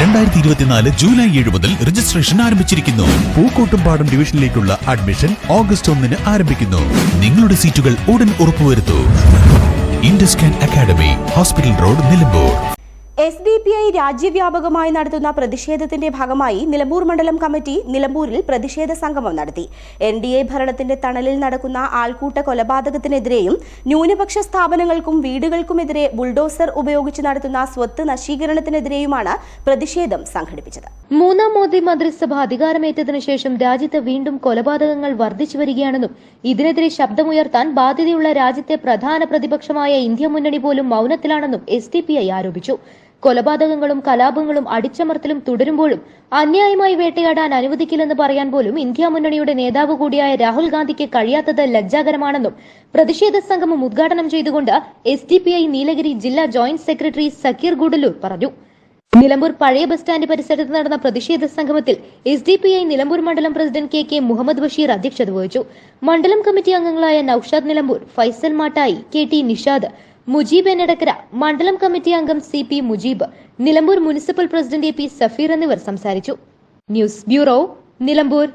രണ്ടായിരത്തി ഇരുപത്തിനാല് ജൂലൈ ഏഴ് മുതൽ രജിസ്ട്രേഷൻ ആരംഭിച്ചിരിക്കുന്നു. പൂക്കോട്ടുംപാടം ഡിവിഷനിലേക്കുള്ള അഡ്മിഷൻ ഓഗസ്റ്റ് ഒന്നിന് ആരംഭിക്കുന്നു. നിങ്ങളുടെ സീറ്റുകൾ ഉടൻ ഉറപ്പുവരുത്തൂ. ഇൻഡസ്കാൻ academy hospital road Nilambur. S D P I രാജ്യവ്യാപകമായി നടത്തുന്ന പ്രതിഷേധത്തിന്റെ ഭാഗമായി നിലമ്പൂർ മണ്ഡലം കമ്മിറ്റി നിലമ്പൂരിൽ പ്രതിഷേധ സംഗമം നടത്തി. എൻ ഡി എ ഭരണത്തിന്റെ തണലിൽ നടക്കുന്ന ആൾക്കൂട്ട കൊലപാതകത്തിനെതിരെയും ന്യൂനപക്ഷ സ്ഥാപനങ്ങൾക്കും വീടുകൾക്കുമെതിരെ ബുൾഡോസർ ഉപയോഗിച്ച് നടത്തുന്ന സ്വത്ത് നശീകരണത്തിനെതിരെയുമാണ് പ്രതിഷേധം സംഘടിപ്പിച്ചത്. മൂന്നാം മോദി മന്ത്രിസഭ അധികാരമേറ്റതിനു ശേഷം രാജ്യത്ത് വീണ്ടും കൊലപാതകങ്ങൾ വർദ്ധിച്ചു വരികയാണെന്നും ഇതിനെതിരെ ശബ്ദമുയർത്താൻ ബാധ്യതയുള്ള രാജ്യത്തെ പ്രധാന പ്രതിപക്ഷമായ ഇന്ത്യ മുന്നണി പോലും മൌനത്തിലാണെന്നും എസ് ആരോപിച്ചു. കൊലപാതകങ്ങളും കലാപങ്ങളും അടിച്ചമർത്തലും തുടരുമ്പോഴും അന്യായമായി വേട്ടയാടാൻ അനുവദിക്കില്ലെന്ന് പറയാൻ പോലും ഇന്ത്യ മുന്നണിയുടെ നേതാവ് കൂടിയായ രാഹുൽ ഗാന്ധിക്ക് കഴിയാത്തത് ലജ്ജാകരമാണെന്നും പ്രതിഷേധ സംഗമം ഉദ്ഘാടനം ചെയ്തുകൊണ്ട് S D P I Nilgiri ജില്ലാ ജോയിന്റ് സെക്രട്ടറി സക്കീർ ഗുഡലൂർ പറഞ്ഞു. നിലമ്പൂർ പഴയ ബസ് സ്റ്റാൻഡ് പരിസരത്ത് നടന്ന പ്രതിഷേധ സംഗമത്തിൽ S D P I Nilambur മണ്ഡലം president K K Muhammad Basheer അധ്യക്ഷത വഹിച്ചു. മണ്ഡലം കമ്മിറ്റി അംഗങ്ങളായ നൌഷാദ് നിലമ്പൂർ ഫൈസൽ മാട്ടായി കെ ടി നിഷാദ് മുജീബ് എന്നടക്കര മണ്ഡലം കമ്മിറ്റി അംഗം C P Mujeeb Nilambur municipal president A P Safeer എന്നിവർ സംസാരിച്ചു. News bureau Nilambur.